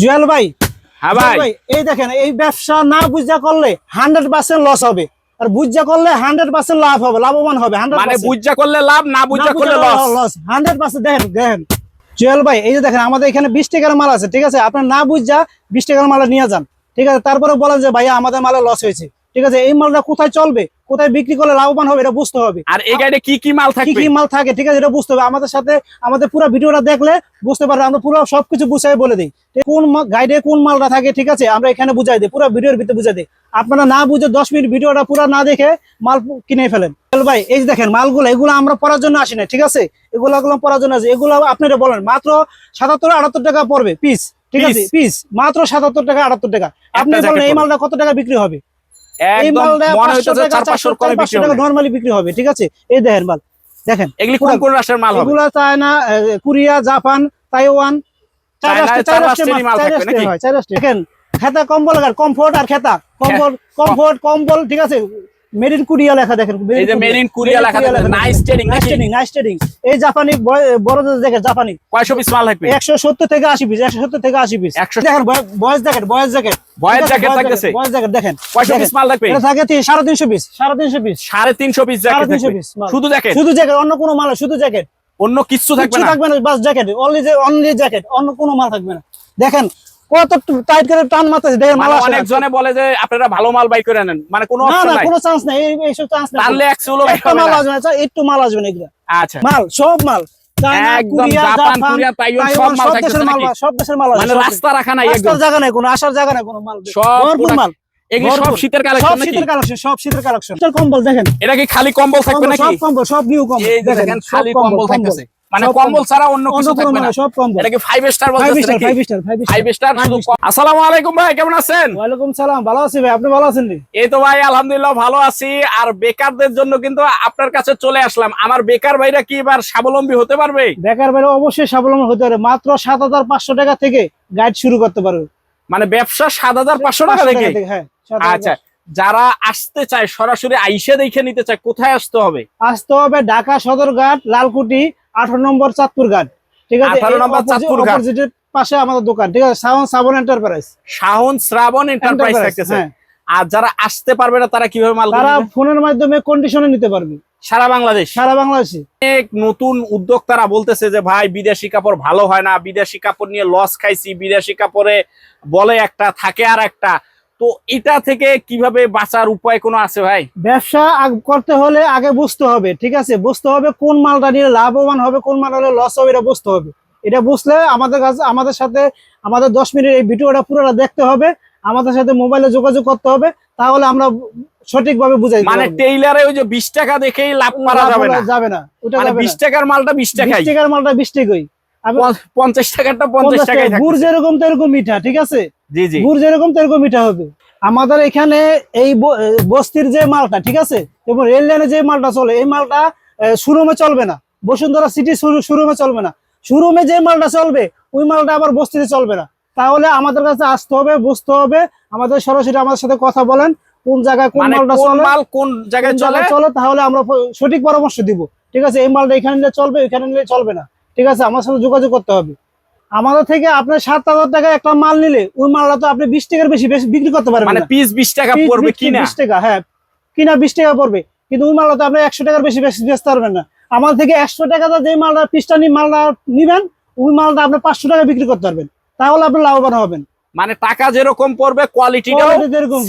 জুয়েল ভাই হ্যাঁ ভাই। এই দেখেন এই ব্যবসা না বুঝা করলে হান্ড্রেড পার্সেন্ট লস হবে। আর বুঝা করলে হান্ড্রেড পার্সেন্ট লাভ হবে লাভবান হবে মানে বুঝা করলে লাভ না বুঝা করলে লস হান্ড্রেড পার্সেন্ট দেখেন দেখেন। জুয়েল ভাই এই যে দেখেন আমাদের এখানে বিশ টাকার মাল আছে ঠিক আছে? আপনার না বুঝা বিশ টাকার মাল নিয়ে যান ঠিক আছে? তারপরে বলেন যে ভাইয়া আমাদের মালে লস হয়েছে। ঠিক আছে? এই মালটা কোথায় চলবে? কোথায় বিক্রি করলে লাভবান হবে এটা বুঝতে হবে। আর এই গাড়িতে কি কি মাল কি কি মাল থাকে ঠিক আছে এটা বুঝতে হবে। আমাদের সাথে আমাদের পুরো ভিডিওটা দেখলে বুঝতে পারবে আমরা পুরো সবকিছু বুঝাই বলে দিই। কোন গাইডে কোন মালটা থাকে ঠিক আছে আমরা এখানে বুঝাই দিই পুরো ভিডিওর ভিতরে বুঝাই দিই। আপনারা না বুঝে দশ মিনিট ভিডিওটা পুরো না দেখে মাল কিনে ফেলেন। ভাই এই যে দেখেন মালগুলো এগুলো আমরা পড়ার জন্য আসি না ঠিক আছে? এগুলো পড়ার জন্য আসি। এগুলো আপনারা বলেন মাত্র সাতাত্তর আটাত্তর টাকা পড়বে পিস ঠিক আছে? পিস। মাত্র সাতাত্তর টাকা আটাত্তর টাকা। আপনি বলেন এই মালটা কত টাকা বিক্রি হবে? একদম মনে হইতেছে বিক্রি হবে না। বিক্রি হবে ঠিক আছে এই দেখেন মাল দেখেন এগুলি কোন কোন রাষ্ট্রের মাল হবে এগুলা চায়না কোরিয়া জাপান তাইওয়ান চার মাল- থাকবে নাকি? চার। দেখেন খেতা কম্বল আর কমফোর্ট আর খেতা কম্বল কমফোর্ট কম্বল ঠিক আছে মেড ইন কোরিয়া লেখা দেখেন। এই যে লেখা নাইস ট্রেডিং নাইস ট্রেডিং এই জাপানি বড় দেখেন জাপানি। কয়শো পিস মাল একশো সত্তর থেকে আশি পিস একশো সত্তর থেকে আশি পিস 100 দেখেন বয়েস জ্যাকেট জ্যাকেট থাকতেছে? বয়েস জ্যাকেট দেখেন। কয়শো পিস মাল থাকবে? এটা থাকে তিন- সাড়ে তিনশো পিস সাড়ে তিনশো পিস সাড়ে তিনশো পিস জ্যাকেট শুধু জ্যাকেট শুধু জ্যাকেট অন্য কোনো মাল শুধু জ্যাকেট অন্য কিচ্ছু থাকবে না? থাকবে না বাস জ্যাকেট অনলি অনলি জ্যাকেট অন্য কোনো মাল থাকবে না। দেখেন কত টাইট করে টান মারতেছে দেখেন মাল মানে আসে না। অনেক জনে বলে যে আপনারা ভালো মাল বাই করে নেন। মানে কোনো না অপশন না কোনো চান্স নাই এই এইসব চান্স নাই। তাহলে একশো বাই একটা মাল আসবে না আচ্ছা, একটু মাল আসবে না এগুলা। আচ্ছা। মাল সব মাল। একদম Japan, Japan, Korea, Taiwan Taiwan, সব মাল থাকতেছে নাকি? সব দেশের মাল মানে রাস্তা রাখা নাই দেশের- রাস্তার জায়গা নাই কোনো আসার জায়গা নাই কোনো মাল সব মাল। এগুলি সব শীতের সব কালেকশন শীতের কালেকশন সব শীতের কালেকশন শীতের কম্বল দেখেন। এটা কি খালি কম্বল থাকবে নাকি? সব কম্বল সব নিউ কম্বল। দেখেন খালি কম্বল। থাকতেছে। মানে কম্বল ছাড়া অন্য অন্য কিছু থাকবে না না, সব কম্বল। এটা কি ফাইভ স্টার বলতেছে নাকি? Five star five five star শুধু আসসালামু আলাইকুম ভাই কেমন আছেন? ওয়ালাইকুম সালাম ভালো আছি ভাই আপনি ভালো আছেন এই তো ভাই আলহামদুলিল্লাহ ভালো আছি। আর বেকারদের জন্য কিন্তু আপনার কাছে চলে আসলাম। আমার বেকার ভাইরা কি এবার স্বাবলম্বী হতে পারবে? বেকার বাইরে অবশ্যই স্বাবলম্বী হতে পারে। মাত্র সাত হাজার পাঁচশো টাকা থেকে গাইড শুরু করতে পারবে। মানে ব্যবসা সাত হাজার পাঁচশো টাকা থেকে হ্যাঁ আচ্ছা যারা আসতে চায় সরাসরি আইসে দেখে নিতে চায় কোথায় আসতে হবে? আসতে হবে ঢাকা সদরঘাট লালকুটি আঠারো নম্বর চাঁদপুর ঘাট ঠিক আছে? 18 নম্বর চাঁদপুর ঘাট। পাশে আমাদের দোকান ঠিক আছে? সাউন্ড সাবন এন্টারপ্রাইজ শাহন শ্রাবণ এন্টারপ্রাইজ থাকতেছে। হ্যাঁ। আর যারা আসতে পারবে না তারা কীভাবে মাল তারা ফোনের মাধ্যমে কন্ডিশনে নিতে পারবে। সারা বাংলাদেশ। সারা বাংলাদেশে। অনেক নতুন উদ্যোক্তারা বলতেছে যে ভাই বিদেশি কাপড় ভালো হয় না। বিদেশি কাপড় নিয়ে লস খাইছি। বিদেশি কাপড়ে বলে একটা থাকে আর একটা। তো এটা থেকে কীভাবে বাঁচার উপায় কোনো আছে ভাই? ব্যবসা করতে হলে আগে বুঝতে হবে ঠিক আছে? বুঝতে হবে কোন মালটা নিয়ে লাভবান হবে কোন মাল হলে লস হবে এটা বুঝতে হবে। এটা বুঝলে আমাদের কাছে আমাদের সাথে আমাদের দশ মিনিট এই ভিডিওটা পুরোটা দেখতে হবে আমাদের সাথে মোবাইলে যোগাযোগ করতে হবে তাহলে আমরা সঠিকভাবে বুঝাই মানে টেইলারে ওই যে বিশ টাকা দেখেই লাভ মারা যাবে না? যাবে না ওটা মানে যাবে বিশ না। টাকার মালটা বিশ টাকাই। 20 টাকার মালটা বিশ টাকাই। আমি পঞ্চ- পঞ্চাশ 50 টাকাই। টাকা। গুড়। যেরকম তেরকম মিঠা ঠিক আছে? জি জি। গুড় যেরকম তেরকম মিঠা হবে। আমাদের এখানে এই বস্তির যে মালটা ঠিক আছে? এবং রেল লাইনে যে মালটা চলে এই মালটা শোরুমে চলবে না। বসুন্ধরা সিটি শোরুমে চলবে না। শোরুমে যে মালটা চলবে ওই মালটা আবার বস্তিতে চলবে না। তাহলে আমাদের কাছে আসতে হবে বুঝতে হবে। আমাদের সরাসরি আমাদের সাথে কথা বলেন কোন জায়গায় কোন মানে মালটা চলে মাল কোন কোন জায়গায় চলে? চলে তাহলে আমরা সঠিক পরামর্শ দিব। ঠিক আছে? এই মালটা এখানে নিলে চলবে এখানে নিলে চলবে না। ঠিক আছে? আমার সাথে যোগাযোগ করতে হবে। আমাদের থেকে আপনার সাত হাজার টাকা একটা মাল নিলে ওই মালটা তো আপনি বিশ টাকার বেশি বেশি বিক্রি করতে পারবেন মানে পিস বিশ টাকা পড়বে কিনা? 20 টাকা হ্যাঁ। কিনা বিশ টাকা পড়বে কিন্তু ওই মালটা তো আপনি একশো টাকার বেশি বেশি বেচতে পারবেন না। আমার থেকে একশো টাকা যে মালটা পিসটা নিয়ে মালটা নিবেন ওই মালটা আপনি পাঁচশো টাকা বিক্রি করতে পারবেন। তাহলে আপনি লাভবান হবেন। মানে টাকা যেরকম পড়বে কোয়ালিটিটাও Quality যেরকম।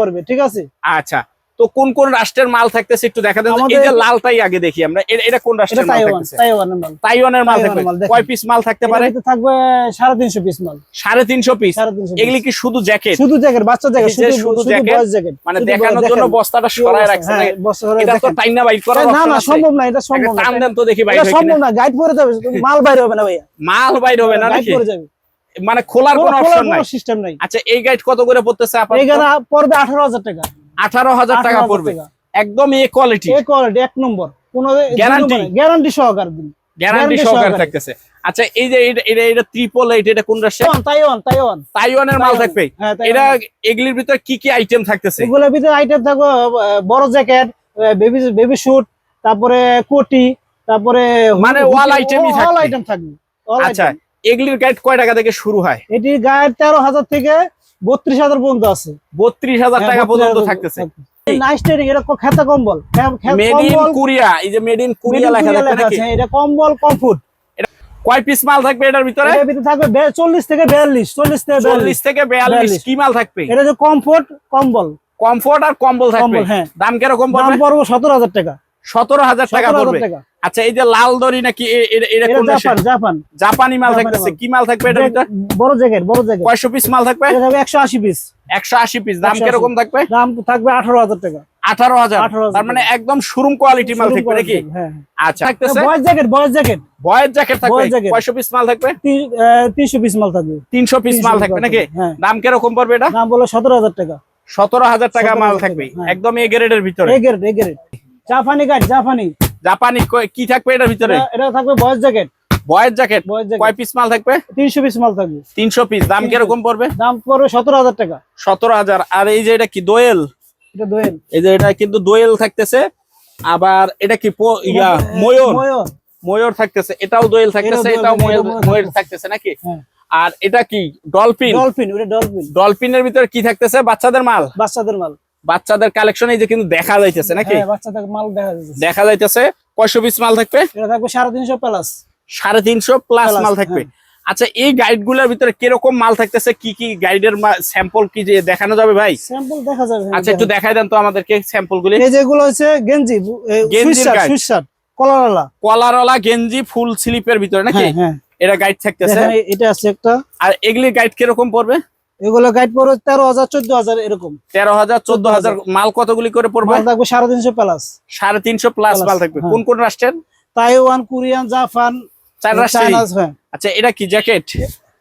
পড়বে ঠিক আছে? আচ্ছা। তো কোন কোন রাষ্ট্রের মাল থাকতেছে একটু দেখা দেন। এই যে লালটাই আগে দেখি আমরা। এটা কোন রাষ্ট্রের মাল থাকতেছে? তাইওয়ানের মাল। তাইওয়ানের মাল তাইওয়ানের থাকবে। কয় পিস মাল থাকতে পারে? থাকবে সাড়ে তিনশো পিস মাল। সাড়ে তিনশো পিস। এগুলি কি শুধু জ্যাকেট? শুধু জ্যাকেট বাচ্চা জ্যাকেট শুধু জ্যাকেট মানে দেখানোর জন্য বস্তাটা সরায় রাখছে। হ্যাঁ, এটা তো দেখেন। টাইনা বাইট এটা না না সম্ভব না এটা সম্ভব না। টান দেন তো দেখি বাইর সম্ভব না গাইড করে যাবে মাল বাইরে হবে না ভাইয়া। মাল বাইর হবে না গাইড নাকি? মানে খোলার কোনো অপশন নাই। সিস্টেম নাই। আচ্ছা এই গাইড কত করে পড়তেছে আপনার এখানে পড়বে আঠারো হাজার টাকা। আঠারো হাজার টাকা পড়বে। একদম এ কোয়ালিটি এ কোয়ালিটি এক নম্বর। কোনো Guarantee? গ্যারান্টি সহকার দিন। গ্যারান্টি সহকারে। থাকতেছে। আচ্ছা এই যে এটা এটা ট্রিপল এইট এটা কোন রাষ্ট্রে তাইওয়ান তাইওয়ান তাইওয়ান তাইওয়ানের মাল থাকবে। হ্যাঁ, এটা এগুলির ভিতরে কি কি আইটেম থাকতেছে? এগুলোর ভিতরে আইটেম থাকবে বড় জ্যাকেট বেবি বেবি শুট তারপরে কোটি তারপরে মানে all item ই অল আইটেম থাকবে। আচ্ছা এগুলির গাইড কয় টাকা থেকে শুরু হয়? এটির গায়ের তেরো হাজার থেকে বত্রিশ হাজার পর্যন্ত আছে। বত্রিশ হাজার টাকা হ্যাঁ, পর্যন্ত 32,000 থাকতেছে। কম্বল? কোরিয়া এই যে মেড ইন কোরিয়া লেখা লেখা আছে, এটা কম্বল কমফুট। কয় পিস মাল থাকবে এটার ভিতরে? এটার ভিতরে থাকবে চল্লিশ থেকে বিয়াল্লিশ চল্লিশ থেকে চল্লিশ বিয়াল্লিশ থেকে বিয়াল্লিশ 42 কি মাল থাকবে? এটা যে কমফোর্ট কম্বল। কমফোর্ট আর কম্বল থাকবে। হ্যাঁ। দাম কীরকম দাম পড়বে? পড়ব সতেরো হাজার টাকা। সতেরো হাজার টাকা পড়বে। আচ্ছা এই যে লাল দড়ি নাকি এটা কোন জাপান জাপান। জাপানি মাল থাকতেছে। কি মাল থাকবে ভিতরে? বড় বড় কয়শো পিস মাল থাকবে? এটা থাকবে পিস পিস দাম কীরকম থাকবে? দাম থাকবে আঠারো হাজার টাকা। 18,000 তার মানে একদম শোরুম কোয়ালিটি মাল থাকবে নাকি? হ্যাঁ। আচ্ছা থাকতেছে? Boys jacket boys jacket. বয়ের জ্যাকেট থাকবে। কয়শো পিস মাল থাকবে? তিনশো পিস মাল থাকবে। তিনশো পিস মাল থাকবে নাকি। দাম কীরকম পড়বে এটা? দাম বলো সতেরো হাজার টাকা। সতেরো হাজার টাকা মাল থাকবে। হ্যাঁ। একদম এ গ্রেডের ভিতরে। এ গ্রেড এ গ্রেড জাপানি গাইড জাপানি। জাপানি কি থাকবে এটার ভিতরে? এটা- থাকবে বয়েজ জ্যাকেট। বয়ের জ্যাকেট? কয় পিস মাল থাকবে? তিনশো পিস মাল থাকবে। তিনশো পিস দাম 300 কীরকম পড়বে? দাম পড়বে সতেরো হাজার টাকা। সতেরো হাজার। আর এই যে এটা কি দোয়েল? এটা দোয়েল। এই যে এটা কিন্তু দোয়েল থাকতেছে। আবার এটা কি ইয়া ময়ূর? ময়ূর। থাকতেছে। এটাও দোয়েল থাকতেছে এটাও ময়ূর থাকতেছে। নাকি? হ্যাঁ। আর এটা কি? ডলফিন? ডলফিন ওটা ডলফিন। ডলফিনের ভিতরে কি থাকতেছে? বাচ্চাদের মাল? বাচ্চাদের মাল। বাচ্চাদের কালেকশন এই যে কিন্তু দেখা যাইতেছে নাকি? হ্যাঁ বাচ্চাদের মাল দেখা যাইতেছে। কয়শো পিস মাল থাকবে? এটা থাকবে সাড়ে তিনশো প্লাস সাড়ে তিনশো প্লাস মাল থাকবে। হ্যাঁ। আচ্ছা এই গাইডগুলোর ভিতরে কীরকম মাল থাকতেছে? কি কি গাইডের স্যাম্পল কি যে দেখানো যাবে ভাই? স্যাম্পল দেখা যাবে হ্যাঁ, আচ্ছা একটু দেখাই দেন তো আমাদেরকে স্যাম্পল গুলি। এই যেগুলো হচ্ছে গেঞ্জি শার্ট শার্ট কলারওয়ালা। কলারওয়ালা গেঞ্জি ফুল স্লিপের ভিতরে নাকি? এটা গাইড থাকতেছে। এটা আছে একটা। আর এগুলি গাইড কীরকম পড়বে? এগুলো গাইড পড়বে তেরো হাজার চোদ্দ হাজার এরকম। তেরো হাজার চোদ্দ হাজার মাল কতগুলি করে পড়বে? থাকবে সাড়ে তিনশো প্লাস সাড়ে তিনশো প্লাস মাল থাকবে। হ্যাঁ। কোন কোন রাষ্ট্রের? তাইওয়ান কোরিয়ান জাপান হ্যাঁ। আচ্ছা এটা কি জ্যাকেট?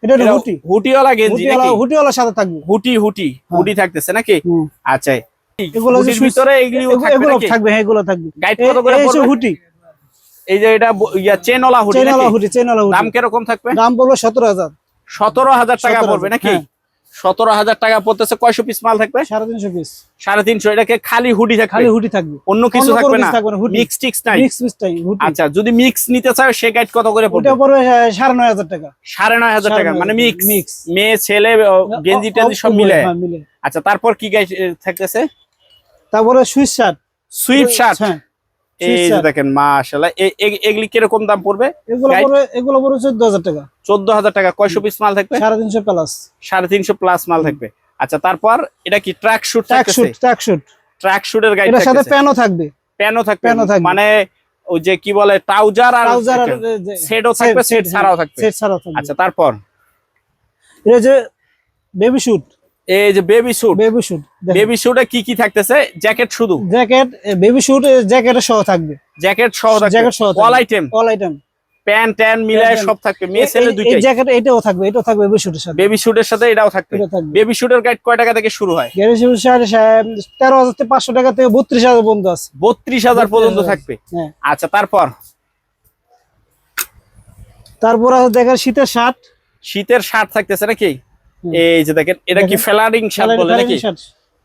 এটা হুটি। হুটিওয়ালা গেঞ্জি হুটিওয়ালা সাথে থাকবে। হুটি হুটি। হুটি থাকতেছে নাকি? আচ্ছা। এগুলো ভিতরে থাকবে এগুলো থাকবে হ্যাঁ এগুলো থাকবে। গাইড কত করে হচ্ছে পড়বে? হুটি। এই যে এটা ইয়া চেনওয়ালা হুটি দাম কীরকম থাকবে? দাম বলব সতেরো হাজার। সতেরো হাজার টাকা পড়বে নাকি? হ্যাঁ। সতেরো হাজার টাকা পড়তেছে। কয়শো পিস মাল থাকবে? সাড়ে তিনশো পিস সাড়ে তিনশো। এটাকে খালি হুডি থাকবে? খালি হুটি থাকবে। অন্য কিছু থাকবে না? মিক্স টিক্স নাই? মিক্স আচ্ছা যদি মিক্স নিতে চাও সে গাইড কত করে পড়বে? ওটা পড়বে সাড়ে নয় হাজার টাকা। সাড়ে নয় হাজার টাকা মানে মিক্স মিক্স মেয়ে ছেলে গেঞ্জি টেঞ্জি সব মিলে? হ্যাঁ, মিলে। আচ্ছা তারপর কি গাইড থাকতেছে? তারপরে সুইচ শার্ট সুইপ শার্ট হ্যাঁ। এই দেখেন মাশাআল্লাহ। এগুলি কীরকম দাম পড়বে? এগুলো পড়বে এগুলো পড়বে চোদ্দ হাজার টাকা। চোদ্দ হাজার টাকা। কয়শো পিস মাল থাকবে? সাড়ে তিনশো প্লাস সাড়ে তিনশো প্লাস মাল থাকবে। আচ্ছা তারপর এটা কি track suit track suit track suit track শুটের guide সাথে প্যানও থাকবে। প্যানও থাকবে। প্যানও থাকবে। মানে ওই যে কি বলে ট্রাউজার আর ট্রাউজার সেটও থাকবে সেট ছাড়াও থাকবে। সেট ছাড়াও থাকবে। আচ্ছা তারপর? এটা যে বেবি শুট এই যে baby suit baby suit baby স্যুটে কি কি থাকতেছে? জ্যাকেট শুধু। জ্যাকেট বেবি শুট জ্যাকেটের সহ থাকবে। জ্যাকেট সহ থাকবে। জ্যাকেট সহ all item all item pant tan মিলায় সব থাকবে। মেয়ে ছেলে এই দুইটাই। জ্যাকেট এটাও থাকবে এটাও থাকবে বেবি শুটের সাথে। বেবি স্যুটের সাথে এটাও থাকবে। বেবি স্যুটের গাইড কয় টাকা থেকে শুরু হয়? বেবি তেরো হাজার থেকে পাঁচশো টাকা থেকে বত্রিশ হাজার পর্যন্ত আছে। বত্রিশ হাজার পর্যন্ত থাকবে। হ্যাঁ। আচ্ছা তারপর? তারপর আছে দেখেন শীতের শার্ট। শীতের শার্ট থাকতেছে নাকি। এই যে দেখেন এটা কি ফেলারিং শার্ট বলে নাকি?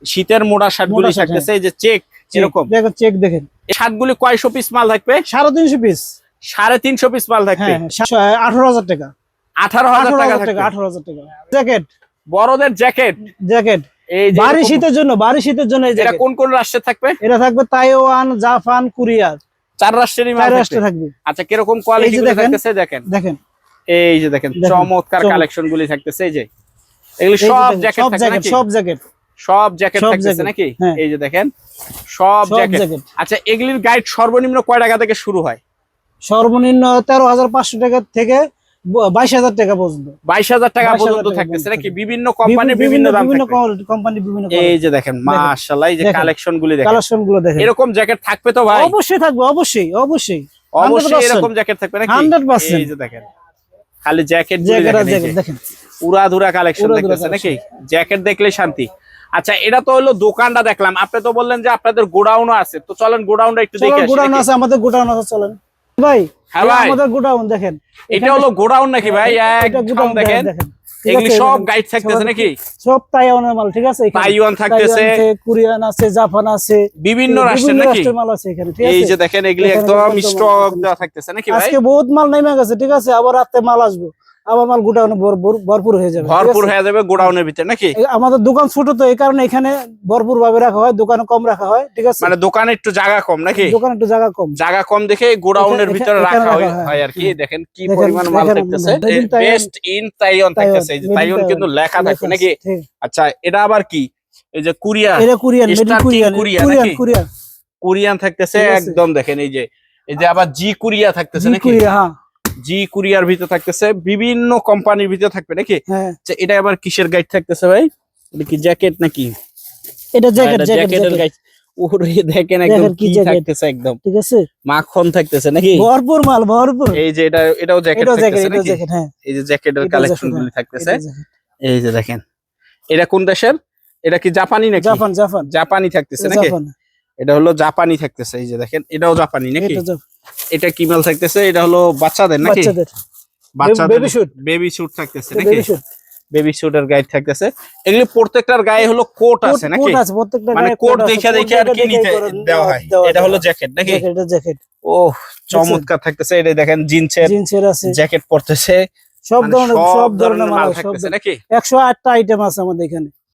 শীতের মোড়া শার্ট গুলি থাকতেছে এই যে চেক এরকম। দেখেন চেক দেখেন। শার্ট গুলি কয়শো পিস মাল থাকবে? সাড়ে তিনশো পিস সাড়ে তিনশো পিস মাল থাকবে। হ্যাঁ আঠারো হাজার টাকা। আঠারো হাজার টাকা থাকবে। আঠারো হাজার টাকা। জ্যাকেট। বড়দের জ্যাকেট। জ্যাকেট। এই যে বাড়ি শীতের জন্য বাড়ি শীতের জন্য এই এটা কোন কোন রাষ্ট্রে থাকবে? এটা থাকবে তাইওয়ান জাপান কোরিয়া। চার রাষ্ট্রেরই চার রাষ্ট্রে থাকবে। আচ্ছা কীরকম কোয়ালিটি। থাকতেছে দেখেন। দেখেন। এই যে দেখেন চমৎকার। কালেকশন গুলি থাকতেছে এই যে। এগুলি সব জ্যাকেট সব জ্যাকেট নাকি? সব জ্যাকেট সব জ্যাকেট থাকতেছে নাকি? হ্যাঁ। এই যে দেখেন সব জ্যাকেট আচ্ছা এগুলির গাইড সর্বনিম্ন কয় টাকা থেকে শুরু হয়? সর্বনিম্ন তেরো হাজার পাঁচশো টাকা থেকে বাইশ হাজার টাকা পর্যন্ত। বাইশ হাজার টাকা পর্যন্ত থাকতেছে নাকি? বিভিন্ন কোম্পানির বিভিন্ন দাম বিভিন্ন কোম্পানি বিভিন্ন এই যে দেখেন মাশাআল্লাহ এই যে কালেকশন গুলি দেখেন। কালেকশনগুলো দেখেন। এরকম জ্যাকেট থাকবে তো ভাই? অবশ্যই থাকবে অবশ্যই অবশ্যই। অবশ্যই এরকম জ্যাকেট থাকবে নাকি? 100% এই যে দেখেন খালি জ্যাকেট জ্যাকেট দেখেন। উড়াধুরা কালেকশন দেখতেছে নাকি? জ্যাকেট দেখলে শান্তি। আচ্ছা এটা তো হলো দোকানটা দেখলাম। আপনি তো বললেন যে আপনাদের গোডাউনও আছে। তো চলেন গোডাউনটা একটু দেখে গোডাউন আছে আমাদের গোডাউন আছে চলেন। ভাই হ্যাঁ ভাই। আমাদের গোডাউন দেখেন। এটা হলো গোডাউন নাকি ভাই? এটা একদম গোডাউন দেখেন এগুলি সব গাইড থাকতেছে নাকি? সব তাইওয়ানের মাল ঠিক আছে? তাইওয়ান থাকতেছে। কোরিয়ান আছে জাপান আছে বিভিন্ন রাষ্ট্রের নাকি? মাল আছে এখানে ঠিক এই যে দেখেন এগুলি একদম একদম স্টক দেওয়া থাকতেছে নাকি ভাই? আজকে বহুত মাল নেমে গেছে ঠিক আছে? আবার রাতে মাল আসবে। আবার মাল গোডাউনে ভরপুর ভরপুর হয়ে যাবে ভরপুর হয়ে যাবে গোডাউনের ভিতরে নাকি? আমাদের দোকান ছোট তো এই কারণে এখানে ভরপুর ভাবে রাখা হয় দোকানে কম রাখা হয় ঠিক আছে? মানে দোকানে একটু জায়গা কম নাকি? দোকানে একটু জায়গা কম। জায়গা কম দেখে গোডাউনের ভিতরে রাখা হয়- আর কি। দেখেন কি পরিমাণ মাল থাকতেছে। বেস্ট ইন তাইওয়ান থাকতেছে এই যে। তাইওয়ান কিন্তু লেখা থাকবে নাকি? আচ্ছা এটা আবার কি? এই যে কুরিয়া এটা Korean Korean Korean Korean Korean থাকতেছে একদম দেখেন এই যে এই যে আবার জি কুরিয়া থাকতেছে নাকি? হ্যাঁ। জি কুরিয়ার ভিতরে থাকতেছে বিভিন্ন কোম্পানির ভিতরে থাকবে নাকি? হ্যাঁ। আচ্ছা, এটা আবার কিসের গাইড থাকতেছে ভাই? এটা কি জ্যাকেট নাকি? এটা জ্যাকেট জ্যাকেট জ্যাকেটের গাইড ওরে দেখেন একদম কি কি থাকতেছে একদম। ঠিক আছে? মাখন থাকতেছে নাকি? ভরপুর মাল ভরপুর। এই যে এটা এটাও জ্যাকেট থাকতেছে নাকি? হ্যাঁ। এই যে জ্যাকেটের কালেকশন গুলি থাকতেছে। এই যে দেখেন এটা কোন দেশের? এটা কি জাপানি নাকি? Japan Japan. জাপানি থাকতেছে এটা নাকি? এটা হলো জাপানি থাকতেছে এই যে দেখেন এটাও জাপানি নাকি? এটা কি মাল থাকতেছে? এটা হলো বাচ্চাদের নাকি? বাচ্চাদের। বেবি স্যুট থাকতেছে নাকি? বেবি শুট বেবি গাইড থাকতেছে। এগুলি প্রত্যেকটার গায়ে হলো কোট আছে নাকি? কোট আছে প্রত্যেকটা মানে কোট দেখে দেখে আর কি নিতে দেওয়া হয়? এটা হলো জ্যাকেট নাকি? এটা জ্যাকেট ও চমৎকার থাকতেছে। এটা দেখেন জিন্সের জিন্সের আছে। জ্যাকেট পরতেছে। সব মানে ধরনের সব ধরনের মাল থাকতেছে নাকি? একশো আটটা আইটেম আছে আমাদের এখানে।